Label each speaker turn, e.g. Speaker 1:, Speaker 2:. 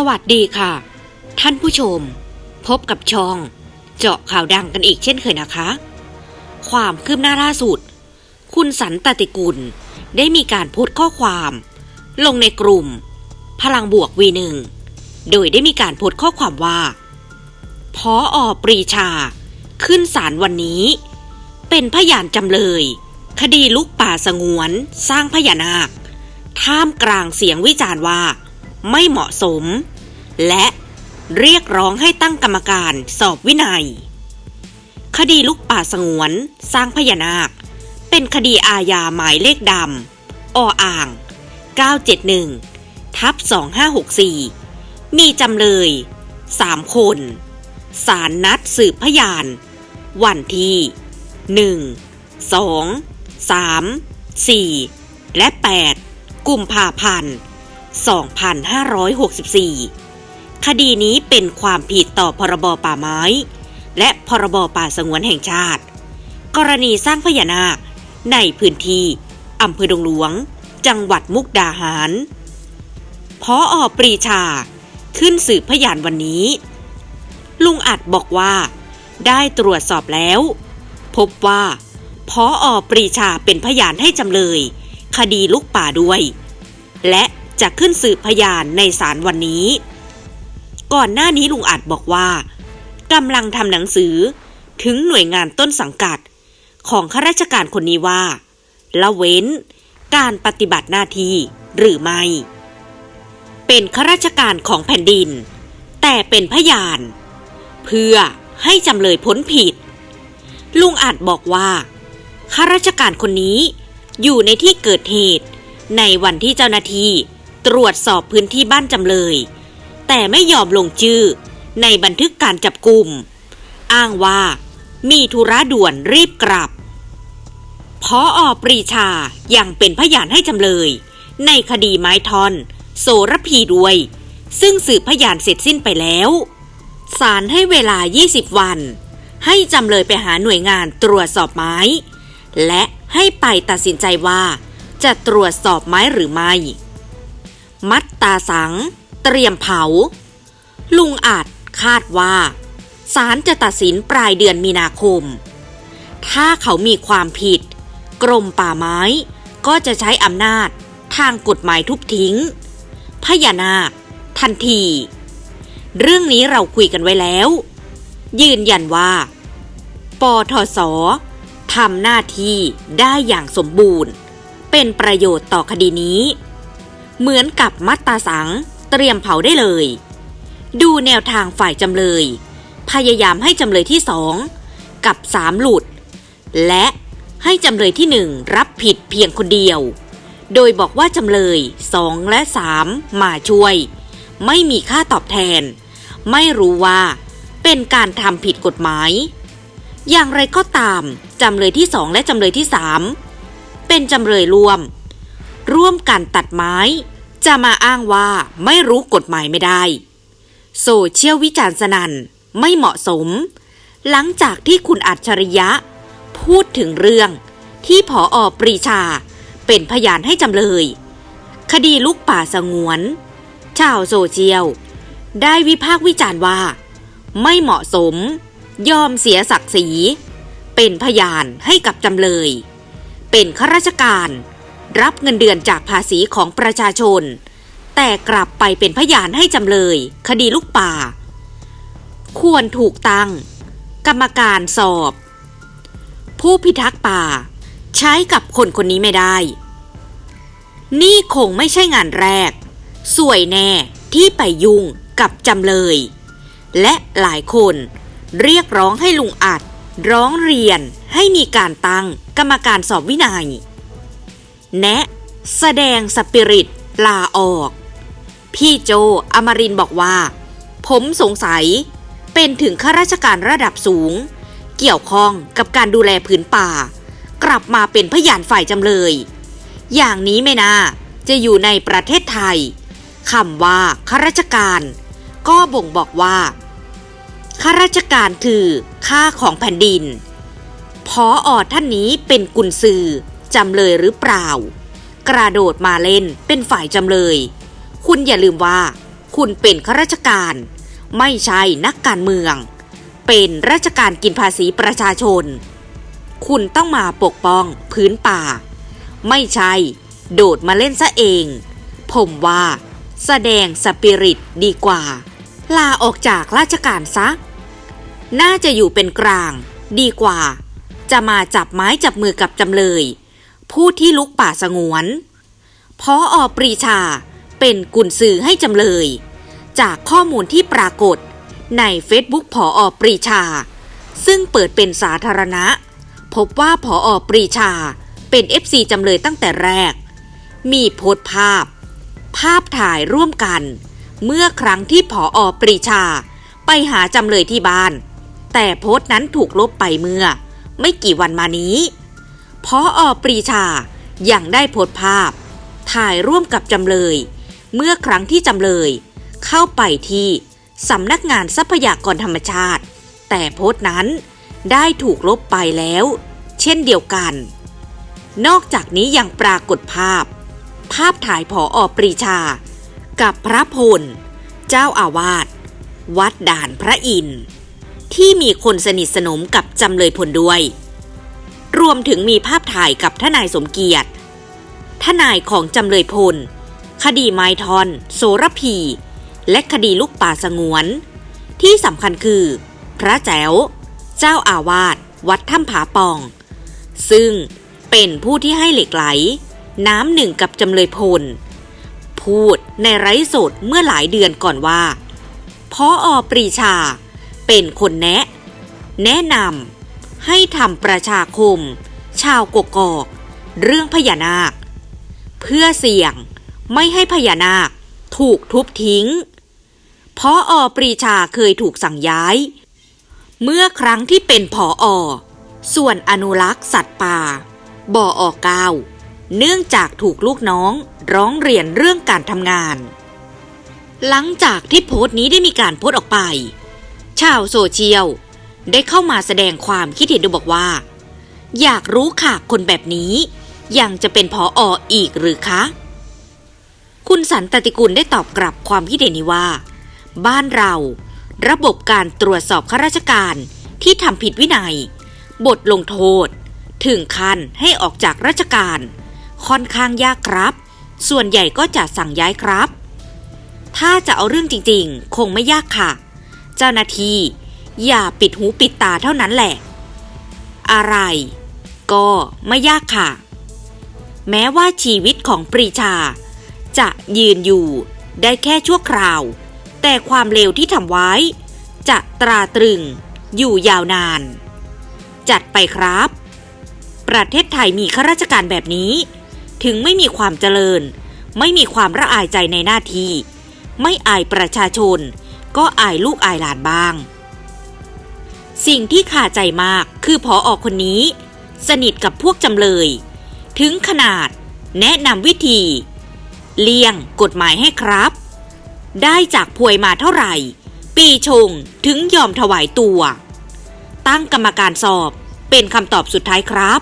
Speaker 1: สวัสดีค่ะ ท่านผู้ชม พบกับช่อง เจาะข่าวดังกันอีกเช่นเคยนะคะ ความคืบหน้าล่าสุด คุณสันตติกุลได้มีการโพสต์ข้อความ ลงในกลุ่ม พลังบวกวีหนึ่งโดยได้มีการโพสต์ข้อความว่าพออปรีชา ขึ้นศาลวันนี้ เป็นพยานจำเลย คดีลุกป่าสงวน สร้างพญานาค ท่ามกลางเสียงวิจารณ์ว่า ไม่เหมาะสม และเรียกร้องให้ตั้งกรรมการสอบวินัย คดีลุกป่าสงวน สร้างพญานาค เป็นคดีอาญาหมายเลขดำออ่าง 971 ทับ 2564 มีจำเลย 3 คนสารนัดสืบพยาน วันที่ 1 2 3 4 และ 8 กุมภาพันธ์ 2564 คดีนี้เป็นความผิดต่อพรบป่าไม้ และพรบป่าสงวนแห่งชาติ กรณีสร้างพญานาค ในพื้นที่อำเภอดงหลวง จังหวัดมุกดาหารพออปรีชา ขึ้นสืบพยานวันนี้ ลุงอัดบอกว่า ได้ตรวจสอบแล้ว พบว่าพออปรีชาเป็นพยานให้จำเลย คดีลุกป่าด้วย และ จะขึ้นสืบพยานในศาลวันนี้ ก่อนหน้านี้ลุงอัดบอกว่ากำลังทำหนังสือถึงหน่วยงานต้นสังกัด ของข้าราชการคนนี้ว่า ละเว้น การปฏิบัติหน้าที่หรือไม่ เป็นข้าราชการของแผ่นดิน แต่เป็นพยาน เพื่อให้จำเลยพ้นผิด ลุงอาจบอกว่าข้าราชการคนนี้อยู่ในที่เกิดเหตุในวันที่เจ้าหน้าที่ ตรวจสอบพื้นที่บ้านจำเลย แต่ไม่ยอมลงชื่อ ในบันทึกการจับกลุ่ม อ้างว่า มีธุระด่วนรีบกลับพออปรีชายังเป็นพยานให้จำเลย ในคดีไม้ทอน โสระพีด้วย ซึ่งสืบพยานเสร็จสิ้นไปแล้วศาลให้เวลา 20 วัน ให้จำเลยไปหาหน่วยงานตรวจสอบไม้ และให้ไปตัดสินใจว่า จะตรวจสอบไม้หรือไม่ มัดตาสัง เตรียมเผา ลุงอาจคาดว่าศาลจะตัดสินปลายเดือนมีนาคม ถ้าเขามีความผิด กรมป่าไม้ก็จะใช้อำนาจทางกฎหมายทุบทิ้ง พญานาค ทันที เรื่องนี้เราคุยกันไว้แล้ว ยืนยันว่า ปทศทำหน้าที่ได้อย่างสมบูรณ์ เป็นประโยชน์ต่อคดีนี้ เหมือนกับมัตตาสัง เตรียมเผาได้เลย ดูแนวทางฝ่ายจำเลย พยายามให้จำเลยที่สองกับสามหลุด และให้จำเลยที่หนึ่งรับผิดเพียงคนเดียว โดยบอกว่าจำเลยสองและสามมาช่วย ไม่มีค่าตอบแทน ไม่รู้ว่าเป็นการทำผิดกฎหมาย อย่างไรก็ตาม จำเลยที่สองและจำเลยที่สามเป็นจำเลยรวม ร่วมกันตัดไม้ จะมาอ้างว่าไม่รู้กฎหมายไม่ได้ โซเชียลวิจารณ์สนั่นไม่เหมาะสม หลังจากที่คุณอัจฉริยะ พูดถึงเรื่องที่ผออปรีชาเป็นพยานให้จำเลย คดีลุกป่าสงวน ชาวโซเชียล ได้วิพากษ์วิจารณ์ว่า ไม่เหมาะสม ยอมเสียศักดิ์ศรีเป็นพยานให้กับจำเลย เป็นข้าราชการ รับเงินเดือนจากภาษีของประชาชน แต่กลับไปเป็นพยานให้จำเลย คดีลุกป่า ควรถูกตั้ง กรรมการสอบ ผู้พิทักษ์ป่า ใช้กับคนคนนี้ไม่ได้ นี่คงไม่ใช่งานแรก สวยแน่ที่ไปยุ่งกับจำเลย และหลายคนเรียกร้องให้ลุงอัด ร้องเรียนให้มีการตั้งกรรมการสอบวินัย แนะ แสดงสปิริตลาออก พี่โจอมรินบอกว่า ผมสงสัย เป็นถึงข้าราชการระดับสูง เกี่ยวข้องกับการดูแลผืนป่า กลับมาเป็นพยานฝ่ายจำเลย อย่างนี้ไม่น่าจะอยู่ในประเทศไทยคำว่าข้าราชการ ก็บ่งบอกว่าข้าราชการคือค่าของแผ่นดินพอออท่านนี้เป็นกุญสือ จำเลยหรือเปล่า กระโดดมาเล่นเป็นฝ่ายจำเลย คุณอย่าลืมว่า คุณเป็นข้าราชการ ไม่ใช่นักการเมือง เป็นราชการกินภาษีประชาชน คุณต้องมาปกป้องพื้นป่า ไม่ใช่ โดดมาเล่นซะเอง ผมว่า แสดงสปิริตดีกว่า ลาออกจากราชการซะ น่าจะอยู่เป็นกลางดีกว่าจะมาจับไม้จับมือกับจำเลย ผู้ที่ลุกป่าสงวนพออปรีชาเป็นกุญสือให้จำเลย จากข้อมูลที่ปรากฏในเฟซบุ๊กผออปรีชา ซึ่งเปิดเป็นสาธารณะ พบว่าผออปรีชาเป็น FC จำเลยตั้งแต่แรก มีโพสต์ภาพ ภาพถ่ายร่วมกัน เมื่อครั้งที่ผออปรีชา ไปหาจำเลยที่บ้าน แต่โพสต์นั้นถูกลบไปเมื่อ ไม่กี่วันมานี้ พออปรีชายังได้โพสต์ภาพ ถ่ายร่วมกับจำเลย เมื่อครั้งที่จำเลย เข้าไปที่สำนักงานทรัพยากรธรรมชาติ แต่โพสต์นั้นได้ถูกลบไปแล้ว เช่นเดียวกัน นอกจากนี้ยังปรากฏภาพ ภาพถ่ายผออปรีชา กับพระพล เจ้าอาวาสวัดด่านพระอินทร์ที่มีคนสนิทสนมกับจำเลยพลด้วย รวมถึงมีภาพถ่ายกับทนายสมเกียรติ ทนายของจำเลยพล คดีไมทอน โสระพี และคดีลูกป่าสงวน ที่สำคัญคือ พระแจ๋ว เจ้าอาวาสวัดถ้ำผาปอง ซึ่งเป็นผู้ที่ให้เหล็กไหล น้ำหนึ่งกับจำเลยพล พูดในไร้สดเมื่อหลายเดือนก่อนว่าพออปรีชา เป็นคนแนะ แนะนำ ให้ทำประชาคม ชาวกกอก เรื่องพญานาค เพื่อเสี่ยงไม่ให้พญานาคถูกทุบทิ้งพออปรีชาเคยถูกสั่งย้าย เมื่อครั้งที่เป็นผออส่วนอนุรักษ์สัตว์ป่าบ่ออเก้าเนื่องจากถูกลูกน้องร้องเรียนเรื่องการทำงาน หลังจากที่โพสต์นี้ได้มีการโพสต์ออกไป ชาวโซเชียล ได้เข้ามาแสดงความคิดเห็นดยบอกว่า อยากรู้ค่ะคนแบบนี้ยังจะเป็นพอออีกหรือคะ คุณสันตติกุลได้ตอบกลับความคิดเห็นนี้ว่า บ้านเรา ระบบการตรวจสอบข้าราชการที่ทำผิดวินัย บทลงโทษ ถึงขั้นให้ออกจากราชการ ค่อนข้างยากครับ ส่วนใหญ่ก็จะสั่งย้ายครับ ถ้าจะเอาเรื่องจริงๆ คงไม่ยากค่ะ เจ้าหน้าที่ อย่าปิดหูปิดตาเท่านั้นแหละ อะไร ก็ไม่ยากค่ะ แม้ว่าชีวิตของปรีชา จะยืนอยู่ได้แค่ชั่วคราว แต่ความเลวที่ทำไว้ จะตราตรึงอยู่ยาวนาน จัดไปครับ ประเทศไทยมีข้าราชการแบบนี้ ถึงไม่มีความเจริญ ไม่มีความระอายใจในหน้าที่ ไม่อายประชาชน ก็อายลูกอายหลานบ้าง สิ่งที่ขาใจมากคือพอออกคนนี้ สนิทกับพวกจำเลย ถึงขนาด แนะนำวิธี เลี่ยงกฎหมายให้ครับ ได้จากพวยมาเท่าไหร่ ปีชงถึงยอมถวายตัว ตั้งกรรมการสอบเป็นคำตอบสุดท้ายครับ